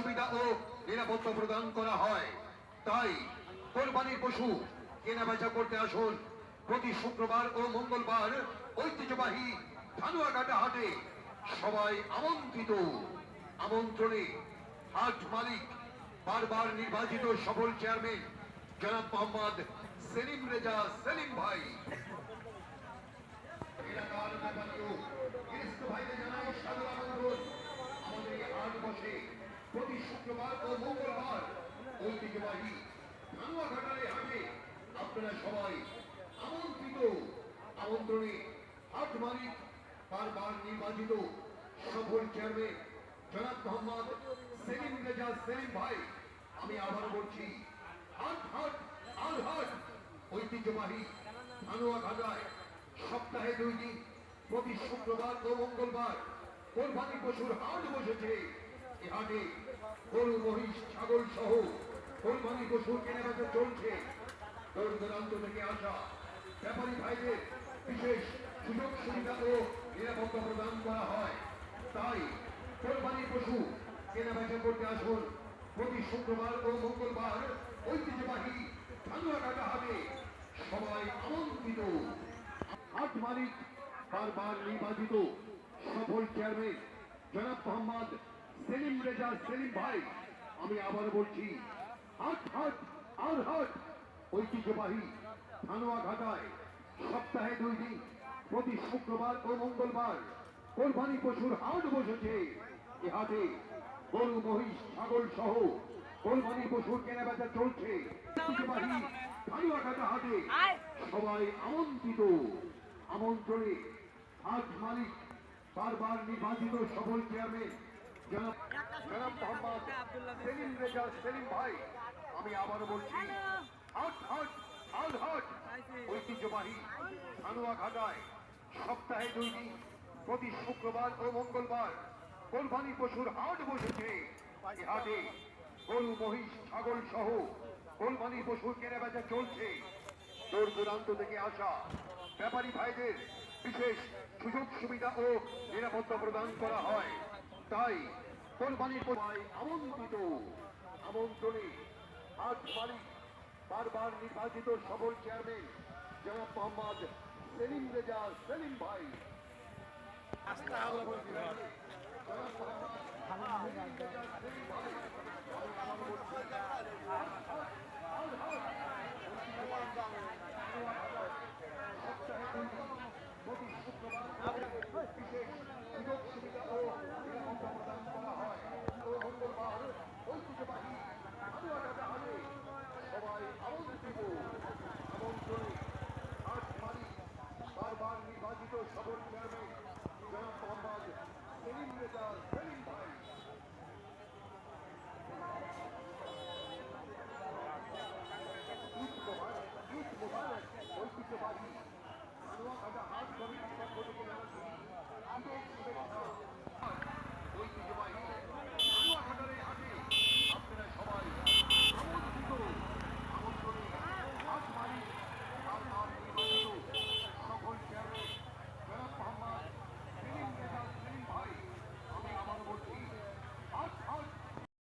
সুবিধা ও নিরাপত্তা প্রদান করা হয়। তাই কোরবানির পশু কেনা বেচা করতে আসুন। প্রতি শুক্রবার ও মঙ্গলবার ঐতিহ্যবাহী ধানুয়াঘাটা হাটে সবাই আমন্ত্রিত। আমন্ত্রণে হাট মালিক, বারবার নির্বাচিত সফল চেয়ারম্যান জনাব মোহাম্মদ সেলিম রেজা সেলিম ভাই। প্রতি শুক্রবার ও মঙ্গলবার ঐতিহ্যবাহী ধানুয়া ঘাটালে হাটে আপনারা সবাই আমন্ত্রিত, আমন্ত্রণে হাট মালিক, বারবার নির্বাচিত সফল চেয়ারম্যান জনাব মোহাম্মদ সেলিম রেজা সেলিম ভাই, আমি আবার বলছি হাট হাট আল হাট ঐতিহ্যবাহী ধানুয়া ঘাটায় সপ্তাহে দুই দিন প্রতি শুক্রবার ও মঙ্গলবার কোরবানি পশুর হাট বসেছে। এ গরু মহিষ, ছাগল সহ কোরবানি পশুর কেনাবেচা চলছে। দূর দূরান্ত থেকে আসা ব্যাপারী ভাইদের বিশেষ সুযোগ সুবিধা ও নিরাপত্তা প্রদান করা হয়। তাই কোরবানি পশু কেনাবেচা করতে আসুন। প্রতি শুক্রবার ও মঙ্গলবার ঐতিহ্যবাহী ধানুয়াঘাটা হাটে সবাই আমন্ত্রিত। হাট মালিক বারবার নির্বাচিত। সফল চেয়ারম্যান জনাব মোহাম্মদ সেলিম রেজা সেলিম ভাই আমি আবার বলছি হাট হাট আর হাট ঐতিহ্যবাহী ধানোয়া ঘাটায় সপ্তাহে দুই দিন প্রতি শুক্রবার ও মঙ্গলবার কোরবানি পশুর হাট বসেছে। এ হাটে গরু মহিষ ছাগল সহ কোরবানি পশুর কেনাবেচা চলছে। ঐতিহ্যবাহী ধানোয়া ঘাটা হাটে সবাই আমন্ত্রিত। আমন্ত্রণে হাট মালিক বারবার নির্বাচিত সফল চেয়ারম্যান সেলিম রেজা সেলিম ভাই আমি আবার বলছি হাট হাট হাট হাট ঐতিহ্যবাহী ঘাটায় সপ্তাহে দুই দিন প্রতি শুক্রবার ও মঙ্গলবার কোরবানি পশুর হাট বসেছে হাটে গরু মহিষ ছাগল সহ কোরবানি পশুর কেনাবেচা চলছে দূর দূরান্ত থেকে আসা ব্যাপারী ভাইদের বিশেষ সুযোগ সুবিধা ও নিরাপত্তা প্রদান করা হয়। তাই কোরবানির আমন্ত্রিত, আমন্ত্রণে আজ মালিক বারবার নির্বাচিত সফল চেয়ারম্যান জনাব মোহাম্মদ সেলিম রেজা সেলিম ভাই। জনাব